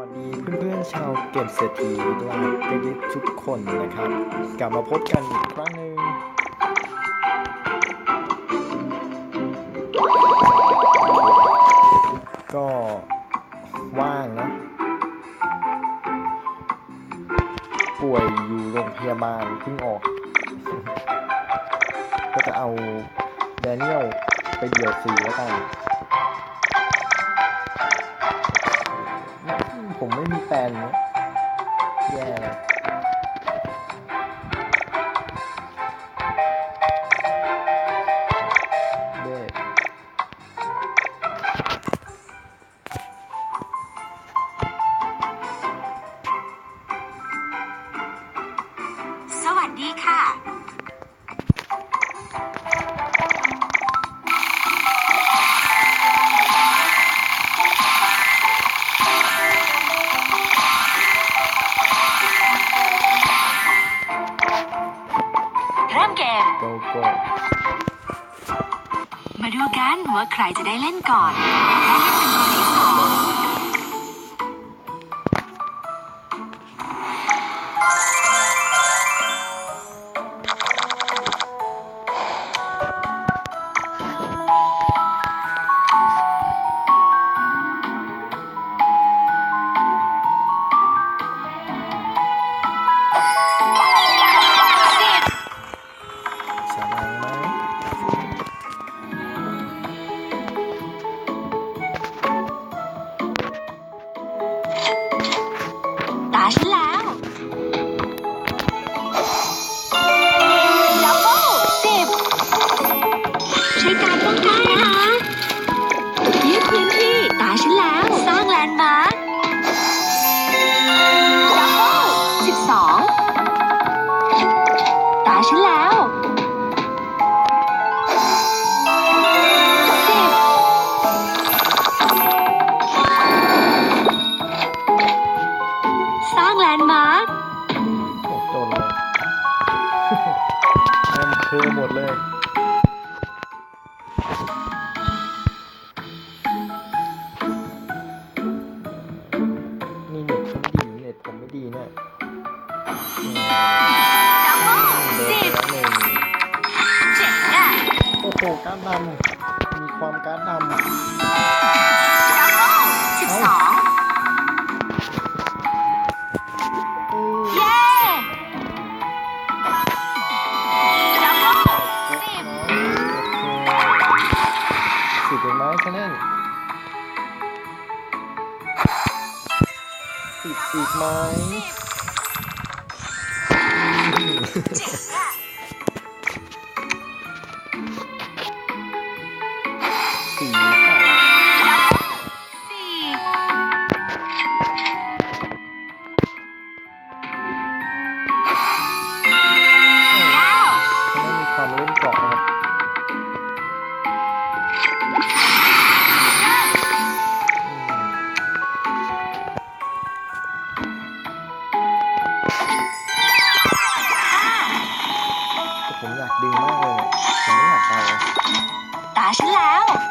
วัสดีเพื่อนๆชาวเกมเศรษฐีด้วยกันทุกคนนะครับ กลับมาพบกันอีกครั้งหนึ่งก็ว่างนะ ป่วยอยู่โรงพยาบาลเพิ่งออก ก็จะเอาแดเนียลไปเดี่ยวสีแล้วกัน ผมไม่มีแฟนเนี่ยแย่เลย เริ่มเกม โกโก้มาดูกันว่าใครจะได้เล่นก่อนและเล่นเป็นตัว เภอหมดเลย นี่เน็ตผมดีเน็ตผมไม่ดีเนี่ยอืมดับเบิลโดนสิบไปแล้วหนึ่งเจ๋งอะโอ้โหการ์ดดำมีความการ์ดดำ สิบอีกไหม ตาฉัน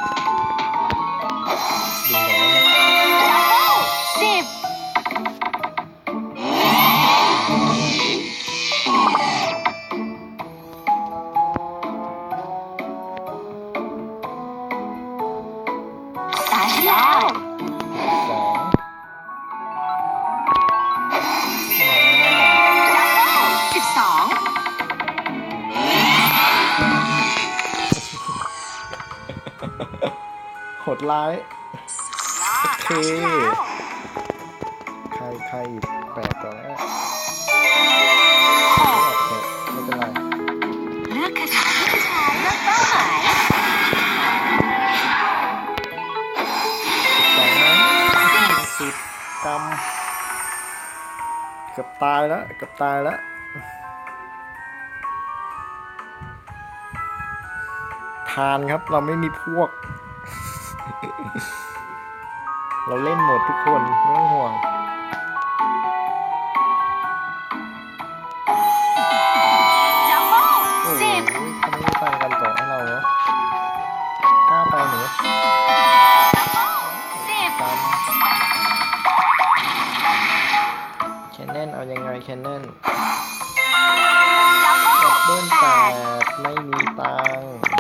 ดร้ายยอดโอเคตาฉันแล้วใครใครแปลกกว่าแล้วหกไม่เป็นไรเลือกคาถาที่จะใช้เลือกเป้าหมายสองนั้นสิบกรัมเกือบตายแล้วเกือบตายแล้วทานครับเราไม่มีพวก เราเล่นหมดทุกคนไม่ต้องห่วงดับเบิ้ลโอ้โหสิบเขาไม่ได้ตั้งกันเกาะให้เราเนาะกล้าไปหนูสิบตามนนเอายังไงแคนนนดับเบิลดับเบิลแปแปดดไม่มีตัง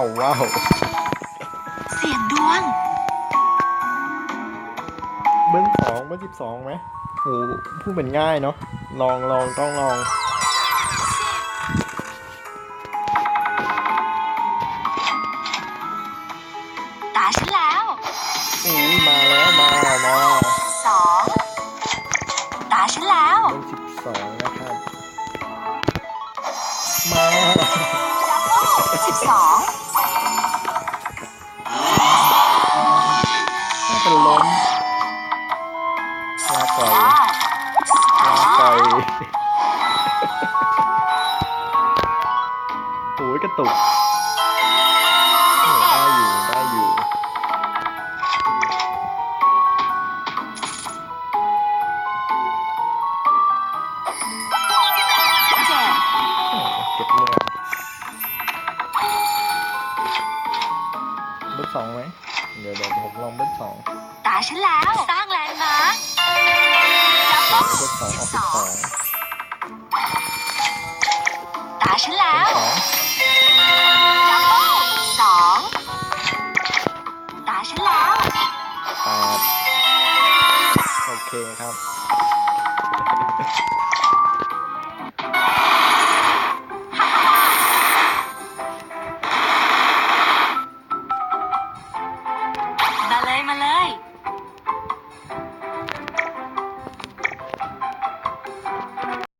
าวว้าวเสียงดวง เบิ้ลสองเบิ้ลสิบสองไหมโอ้พูดเป็นง่ายเนาะลองลองต้องลองตาฉันแล้วอุ้ยมาแล้วมามาสองตาฉันแล้ว เบิ้ลสิบสองนะครับ มา ดับเบิลสิบสอง ลาก่อยรอดลาก่อยโอ้ยกระตุกโอ้ได้อยู่ได้อ ยู่ เจ็ด โอ้เก็บเมืองเบิ้ลสองไหมเดี๋ยวเดี๋ยวผมลองเบิ้ลสอง ตาฉันแล้ว